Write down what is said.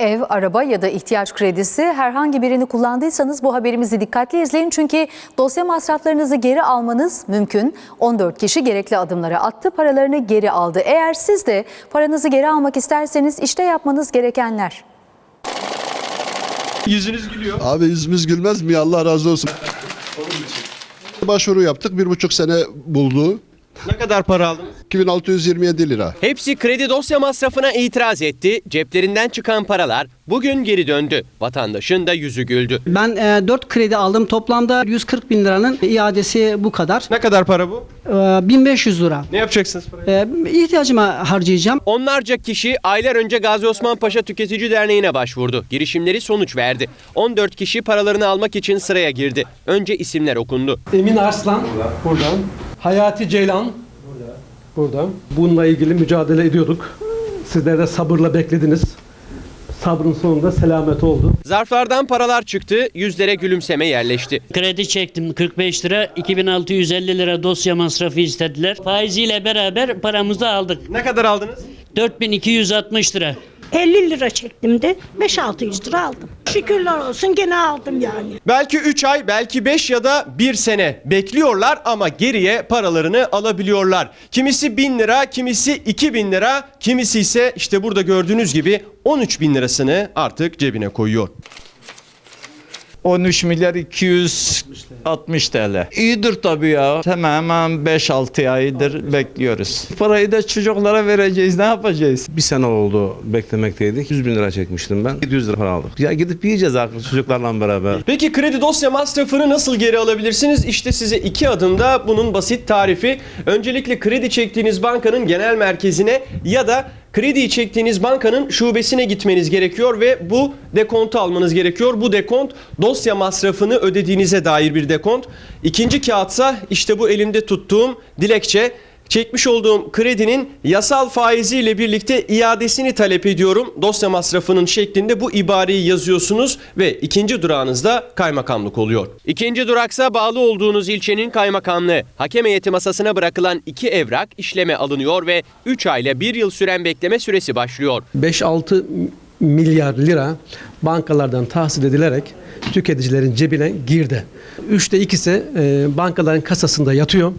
Ev, araba ya da ihtiyaç kredisi herhangi birini kullandıysanız bu haberimizi dikkatli izleyin. Çünkü dosya masraflarınızı geri almanız mümkün. 14 kişi gerekli adımları attı, paralarını geri aldı. Eğer siz de paranızı geri almak isterseniz işte yapmanız gerekenler. Yüzünüz gülüyor. Abi yüzümüz gülmez mi? Allah razı olsun. Başvuru yaptık. Bir buçuk sene buldu. Ne kadar para aldınız? 2627 lira. Hepsi kredi dosya masrafına itiraz etti. Ceplerinden çıkan paralar bugün geri döndü. Vatandaşın da yüzü güldü. Ben e, 4 kredi aldım. Toplamda 140 bin liranın iadesi bu kadar. Ne kadar para bu? E, 1500 lira. Ne yapacaksınız parayı? E, ihtiyacıma harcayacağım. Onlarca kişi aylar önce Gazi Osman Paşa Tüketici Derneği'ne başvurdu. Girişimleri sonuç verdi. 14 kişi paralarını almak için sıraya girdi. Önce isimler okundu. Emin Arslan buradan. Hayati Ceylan buradan. Bununla ilgili mücadele ediyorduk. Sizler de sabırla beklediniz. Sabrın sonunda selamet oldu. Zarflardan paralar çıktı, yüzlere gülümseme yerleşti. Kredi çektim 45 lira, 2650 lira dosya masrafı istediler. Faiziyle beraber paramızı aldık. Ne kadar aldınız? 4260 lira. 50 lira çektim de 5-600 lira aldım. Şükürler olsun gene aldım yani. Belki 3 ay, belki 5 ya da 1 sene bekliyorlar ama geriye paralarını alabiliyorlar. Kimisi 1000 lira, kimisi 2000 lira, kimisi ise işte burada gördüğünüz gibi 13 bin lirasını artık cebine koyuyor. 13 milyar 260 TL. İyidir tabii ya. Hemen hemen 5-6 aydır bekliyoruz. Parayı da çocuklara vereceğiz. Ne yapacağız? Bir sene oldu beklemekteydik. 100 bin lira çekmiştim ben. 700 lira para aldık. Ya gidip yiyeceğiz artık çocuklarla beraber. Peki kredi dosya masrafını nasıl geri alabilirsiniz? İşte size iki adımda bunun basit tarifi. Öncelikle kredi çektiğiniz bankanın genel merkezine ya da krediyi çektiğiniz bankanın şubesine gitmeniz gerekiyor ve bu dekontu almanız gerekiyor. Bu dekont dosya masrafını ödediğinize dair bir dekont. İkinci kağıtsa işte bu elimde tuttuğum dilekçe. Çekmiş olduğum kredinin yasal faiziyle birlikte iadesini talep ediyorum. Dosya masrafının şeklinde bu ibareyi yazıyorsunuz ve ikinci durağınızda kaymakamlık oluyor. İkinci duraksa bağlı olduğunuz ilçenin kaymakamlığı. Hakem heyeti masasına bırakılan iki evrak işleme alınıyor ve 3 ayla 1 yıl süren bekleme süresi başlıyor. 5-6 milyar lira bankalardan tahsil edilerek tüketicilerin cebine girdi. Üçte ikisi e, bankaların kasasında yatıyor.